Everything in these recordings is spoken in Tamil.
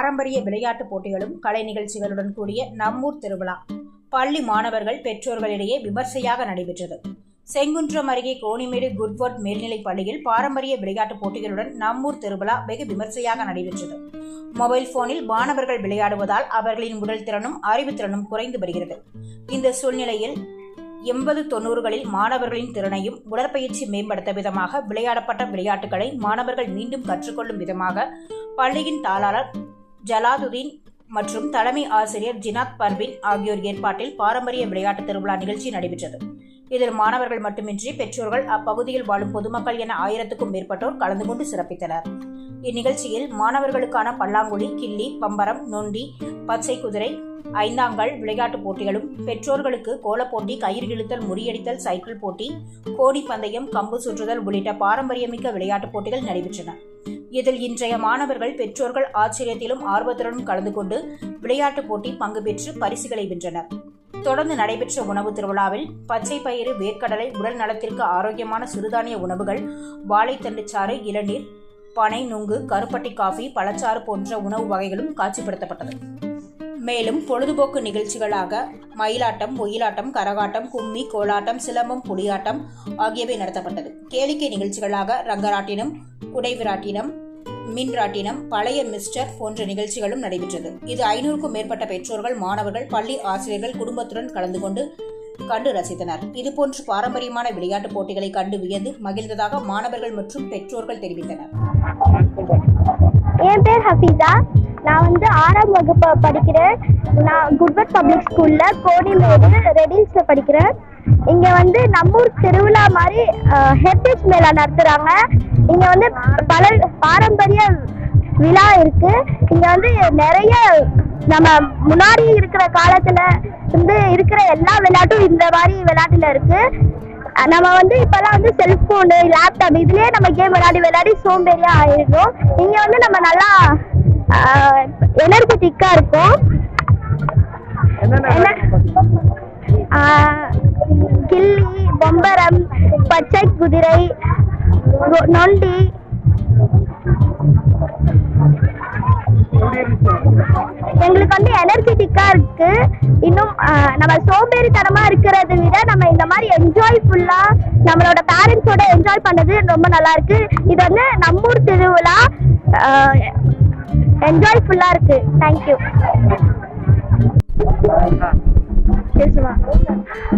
பாரம்பரிய விளையாட்டுப் போட்டிகளும் கலை நிகழ்ச்சிகளுடன் கூடிய நம்மூர் திருவிழா. பள்ளி மாணவர்கள் பெற்றோர்களிடையே விமர்சையாக நடைபெற்றது. செங்குன்றம் அருகே கோணிமேடு குட்வர்ட் மேல்நிலைப் பள்ளியில் பாரம்பரிய விளையாட்டுப் போட்டிகளுடன் நம்மூர் திருவிழா வெகு விமர்சையாக நடைபெற்றது. மொபைல் போனில் மாணவர்கள் விளையாடுவதால் அவர்களின் உடல் திறனும் அறிவுத்திறனும் குறைந்து வருகிறது. இந்த சூழ்நிலையில் எண்பது தொண்ணூறுகளில் மாணவர்களின் திறனையும் உடற்பயிற்சி மேம்படுத்த விதமாக விளையாடப்பட்ட விளையாட்டுகளை மாணவர்கள் மீண்டும் கற்றுக்கொள்ளும் விதமாக பள்ளியின் தாளாளர் ஜலாதுதீன் மற்றும் தலைமை ஆசிரியர் ஜினாத் பர்வின் ஆகியோர் ஏற்பாட்டில் பாரம்பரிய விளையாட்டு திருவிழா நிகழ்ச்சி நடைபெற்றது. இதில் மாணவர்கள் மட்டுமின்றி பெற்றோர்கள் அப்பகுதியில் வாழும் பொதுமக்கள் என ஆயிரத்துக்கும் மேற்பட்டோர் கலந்து கொண்டு சிறப்பித்தனர். இந்நிகழ்ச்சியில் மாணவர்களுக்கான பல்லாங்குழி கிள்ளி பம்பரம் நொண்டி பச்சை குதிரை ஐந்தாங்கல் விளையாட்டுப் போட்டிகளும் பெற்றோர்களுக்கு கோலப்போட்டி கயிறு இழுத்தல் முறியடித்தல் சைக்கிள் போட்டி கோடி பந்தயம் கம்பு சுற்றுதல் உள்ளிட்ட பாரம்பரியமிக்க விளையாட்டுப் போட்டிகள் நடைபெற்றன. இதில் இன்றைய மாணவர்கள் பெற்றோர்கள் ஆச்சரியத்திலும் ஆர்வத்துடனும் கலந்து கொண்டு விளையாட்டுப் போட்டி பங்கு பெற்று பரிசுகளை வென்றனர். தொடர்ந்து நடைபெற்ற உணவு திருவிழாவில் பச்சை பயிறு வேர்க்கடலை உடல் நலத்திற்கு ஆரோக்கியமான சிறுதானிய உணவுகள் வாழைத்தண்டுச்சாறு இளநீர் பனை நுங்கு கருப்பட்டி காஃபி பழச்சாறு போன்ற உணவு வகைகளும் காட்சிப்படுத்தப்பட்டது. மேலும் பொழுதுபோக்கு நிகழ்ச்சிகளாக மயிலாட்டம் ஒயிலாட்டம் கரகாட்டம் கும்மி கோலாட்டம் சிலம்பம் புலியாட்டம் ஆகியவை நடத்தப்பட்டது. கேளிக்கை நிகழ்ச்சிகளாக ரங்கராட்டினம் குடைவிராட்டினம் மின்ராட்டினம் பழைய மிஸ்டர் போன்ற நிகழ்ச்சிகளும் நடைபெற்றது. இது ஐநூறுக்கும் மேற்பட்ட பெற்றோர்கள் மாணவர்கள் பள்ளி ஆசிரியர்கள் குடும்பத்துடன் கலந்து கொண்டு கண்டு ரசித்தனர். இதுபோன்று பாரம்பரியமான விளையாட்டுப் போட்டிகளை கண்டு வியந்து மகிழ்ந்ததாக மாணவர்கள் மற்றும் பெற்றோர்கள் தெரிவித்தனர். என் பேர் ஹஃபீஸா. நான் வந்து ஆறாம் வகுப்பு படிக்கிறேன். நான் குட்வர்ட் பப்ளிக் ஸ்கூலில் கோடிமேடு ரெடில்ஸில் படிக்கிறேன். இங்கே வந்து நம்மூர் திருவிழா மாதிரி ஹெரிட்டேஜ் மேளா நடத்துகிறாங்க இங்கே வந்து பல பாரம்பரிய விழா இருக்குது இங்கே வந்து நிறைய நம்ம முன்னாடி இருக்கிற காலத்தில் வந்து இருக்கிற எல்லா விளையாட்டும் இந்த மாதிரி விளையாட்டுல இருக்குது நம்ம வந்து இப்பெல்லாம் வந்து செல்போனு லேப்டாப் இதுலயே நம்ம கேம் விளையாடி விளையாடி சோம்பேறியா ஆயிடுறோம். இங்க வந்து நம்ம நல்லா எனர்ஜெட்டிக்கா இருக்கும். கில்லி பொம்பரம் பச்சை குதிரை நொண்டி. எங்களுக்கு வந்து ஆஹ், நம்ம சோம்பேறித்தனமா இருக்கிறத விட நம்ம இந்த மாதிரி என்ஜாய்ஃபுல்லா நம்மளோட பேரண்ட்ஸோட என்ஜாய் பண்ணது ரொம்ப நல்லா இருக்கு. இது வந்து நம்மூர் திருவிழா என்ஜாய்ஃபுல்லா இருக்கு. தேங்க்யூ பேசுவேன்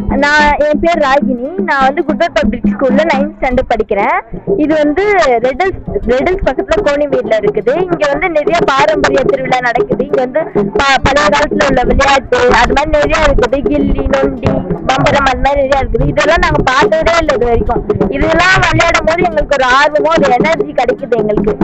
நான் என் பேர் ராகினி. நான் வந்து குட்வர் பப்ளிக் ஸ்கூல்ல நைன்த் ஸ்டாண்டர்ட் படிக்கிறேன். இது வந்து ரெடல்ஸ் ரெடல்ஸ் பக்கத்துல கோணிமேட்ல இருக்குது. இங்க வந்து நிறைய பாரம்பரிய திருவிழா நடக்குது. இங்க வந்து ப- பழைய காலத்துல உள்ள விளையாட்டு அது மாதிரி நிறைய இருக்குது. கில்லி நொண்டி பம்பரம் அது மாதிரி நிறைய இருக்குது. இதெல்லாம் நாங்க பார்த்ததே இல்லை இது வரைக்கும். இதெல்லாம் விளையாடும் போது எங்களுக்கு ஒரு ஆர்வமும் ஒரு எனர்ஜி கிடைக்குது எங்களுக்கு.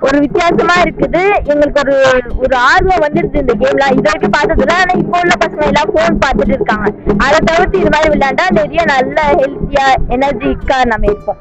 ஒரு வித்தியாசமா இருக்குது. எங்களுக்கு ஒரு ஒரு ஆர்வம் வந்துடுது இந்த கேம்லாம் இது வரைக்கும் பார்த்ததுல ஆனா இப்போ உள்ள பசங்க எல்லாம் ஃபோன் பார்த்துட்டு இருக்காங்க. அதை தவிர்த்து இது மாதிரி விளையாண்டா நிறைய நல்ல ஹெல்த்தியா எனர்ஜிக்கா நம்ம இருப்போம்.